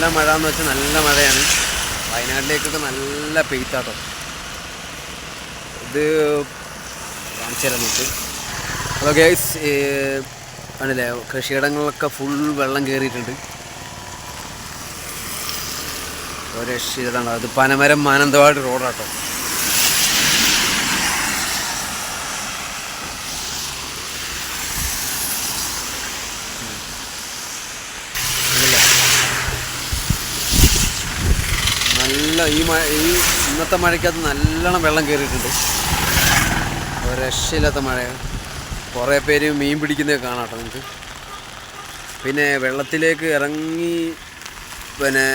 നല്ല മഴ എന്ന് വെച്ചാൽ നല്ല മഴയാണ്. വയനാട്ടിലേക്കൊക്കെ നല്ല പെയ്ത്താട്ടോ. ഇത് കാണിച്ചു ഹലോ ഗേസ് ആണല്ലേ? കൃഷിയിടങ്ങളിലൊക്കെ ഫുൾ വെള്ളം കയറിയിട്ടുണ്ട് ഒരു രക്ഷിതാണ് അത് പനമരം മാനന്തവാടി റോഡാട്ടോ. നല്ല ഈ മഴ ഈ ഇന്നത്തെ മഴയ്ക്കകത്ത് നല്ലോണം വെള്ളം കയറിയിട്ടുണ്ട് രക്ഷയില്ലാത്ത മഴ. കുറേ പേര് മീൻ പിടിക്കുന്നത് കാണാം കേട്ടോ നിങ്ങൾക്ക് പിന്നെ വെള്ളത്തിലേക്ക് ഇറങ്ങി പിന്നെ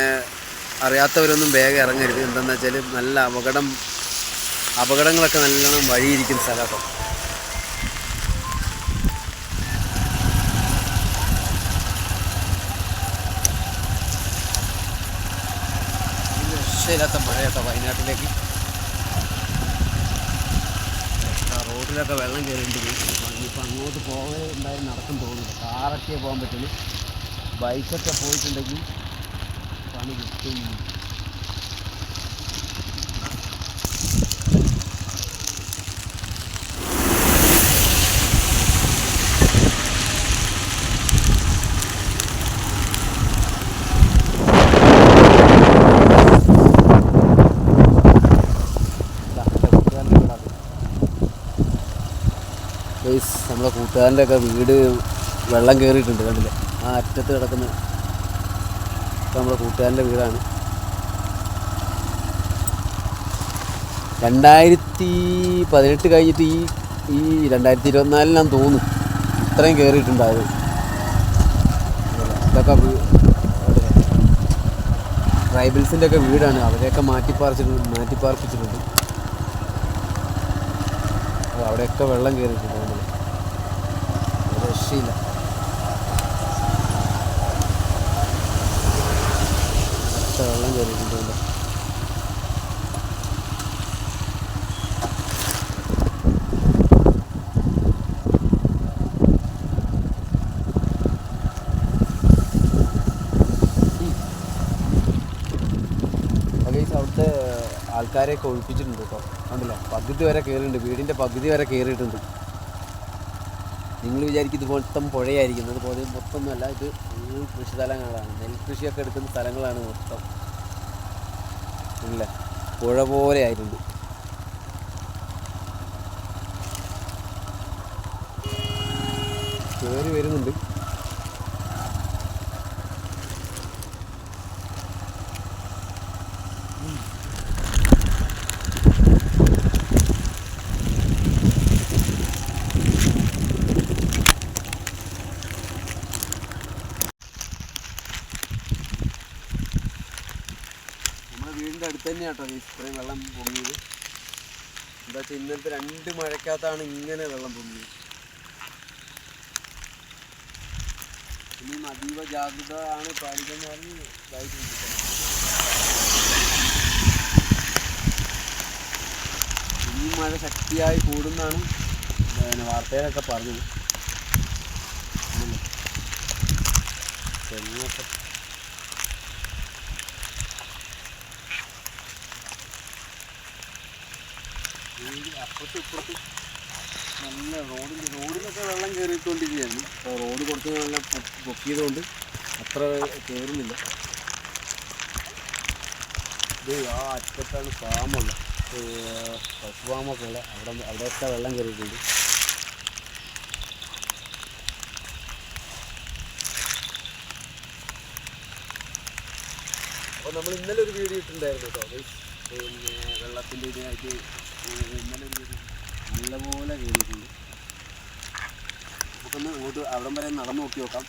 അറിയാത്തവരൊന്നും വേഗം ഇറങ്ങരുത്. എന്താണെന്ന് വെച്ചാൽ നല്ല അപകടം അപകടങ്ങളൊക്കെ നല്ലോണം വഴിയിരിക്കുന്ന സ്ഥലം രക്ഷയില്ലാത്ത മഴ കേട്ടോ വയനാട്ടിലേക്ക് റോഡിലൊക്കെ വെള്ളം കയറിയിട്ടുണ്ട്. ഇനിയിപ്പോൾ അങ്ങോട്ട് പോകാൻ എന്തായാലും നടക്കും തോന്നുന്നു. കാറൊക്കെ പോകാൻ പറ്റുള്ളൂ. ബൈക്കൊക്കെ പോയിട്ടുണ്ടെങ്കിൽ പണി കിട്ടും. ഗൈസ് നമ്മുടെ കൂട്ടുകാരന്റെ ഒക്കെ വീട് വെള്ളം കയറിയിട്ടുണ്ട് കണ്ടില്ലേ? ആ അറ്റത്ത് കിടക്കുന്ന നമ്മുടെ കൂട്ടുകാരന്റെ വീടാണ്. രണ്ടായിരത്തി പതിനെട്ട് കഴിഞ്ഞിട്ട് ഈ ഈ രണ്ടായിരത്തി ഇരുപത്തിനാലിനാന്ന് തോന്നുന്നു ഇത്രയും കയറിയിട്ടുണ്ടായത്. ഇതൊക്കെ ട്രൈബൽസിന്റെ ഒക്കെ വീടാണ്. അവരെയൊക്കെ മാറ്റിപ്പാർച്ചിട്ടുണ്ട് മാറ്റിപ്പാർപ്പിച്ചിട്ടുണ്ട്. അവിടെയൊക്കെ വെള്ളം കയറിയിട്ടുണ്ട് നമ്മൾ ഒരു രക്ഷയില്ല. ഒക്കെ വെള്ളം കയറിയിട്ടുണ്ട് കണ്ടോ. ഗൈസ് അവിടുത്തെ ആൾക്കാരെയൊക്കെ ഒഴിപ്പിച്ചിട്ടുണ്ട് കേട്ടോ. ഉണ്ടല്ലോ പകുതി വരെ കയറിയിട്ടുണ്ട് വീടിന്റെ പകുതി വരെ കയറിയിട്ടുണ്ട് നിങ്ങൾ വിചാരിക്കും ഇത് മൊത്തം പുഴയായിരിക്കും. അതുപോലെ മൊത്തമൊന്നുമല്ല ഇത് ഫുൾ കൃഷി സ്ഥലങ്ങളാണ് നെൽകൃഷിയൊക്കെ എടുക്കുന്ന സ്ഥലങ്ങളാണ് മൊത്തം. ഇല്ല പുഴ പോലെ ആയിട്ടുണ്ട്. കയറി വരുന്നുണ്ട് നമ്മുടെ വീടിന്റെ അടുത്ത് തന്നെയാട്ടോ ഈ ഇത്രയും വെള്ളം പൊങ്ങിയത്. എന്താ വെച്ചാൽ ഇന്നലത്തെ രണ്ട് മഴക്കകത്താണ് ഇങ്ങനെ വെള്ളം പൊങ്ങിയത്. ഇനിയും അതീവ ജാഗ്രത ആണ് പാലിക്കുന്ന ഈ മഴ ശക്തിയായി കൂടുന്നാണ് പിന്നെ വാർത്തയിലൊക്കെ പറഞ്ഞത്. തെങ്ങൊക്കെ അപ്പുറത്തും ഇപ്പുറത്ത് നല്ല റോഡിന്റെ റോഡിലൊക്കെ വെള്ളം കയറിക്കൊണ്ടിരിക്കുകയായിരുന്നു അപ്പോൾ റോഡ് കുറച്ച് നല്ല പൊക്കിയതുകൊണ്ട് അത്ര കയറുന്നില്ല ഇത് ആ അറ്റത്താണ് ഫാമുള്ള പശു ഉള്ള അവിടെ അവിടെയൊക്കെ വെള്ളം കയറിയിട്ടുണ്ട് അപ്പോൾ നമ്മൾ ഇന്നലെ ഒരു വീഡിയോ ഇട്ടിട്ടുണ്ടായിരുന്നു കേട്ടോ. പിന്നെ വെള്ളത്തിന്റെ ഇതിനായിട്ട് ഇന്നലെ നല്ലപോലെ കയറിയിട്ടുണ്ട് നമുക്കൊന്ന് അങ്ങോട്ട് അവിടം വരെ നടന്നു നോക്കി നോക്കാം.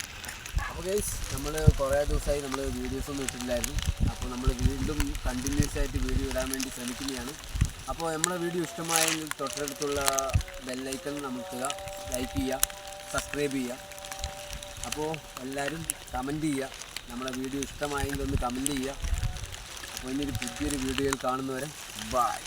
അപ്പോൾ ഗൈസ് നമ്മൾ കുറേ ദിവസമായി നമ്മൾ വീഡിയോസ് ഒന്നും ഇട്ടിട്ടില്ലായിരുന്നു. അപ്പോൾ നമ്മൾ വീണ്ടും കണ്ടിന്യൂസ് ആയിട്ട് വീഡിയോ ഇടാൻ വേണ്ടി ശ്രമിക്കുന്നതാണ്. അപ്പോൾ നമ്മളെ വീഡിയോ ഇഷ്ടമായെങ്കിൽ തൊട്ടടുത്തുള്ള ബെല്ലൈക്കൺ നമുക്ക് ലൈക്ക് ചെയ്യുക സബ്സ്ക്രൈബ് ചെയ്യുക. അപ്പോൾ എല്ലാവരും കമന്റ് ചെയ്യുക. നമ്മളെ വീഡിയോ ഇഷ്ടമായെങ്കിൽ ഒന്ന് കമന്റ് ചെയ്യുക. ഇനിയൊരു പുതിയൊരു വീഡിയോയിൽ കാണുന്നവരെ ബായ്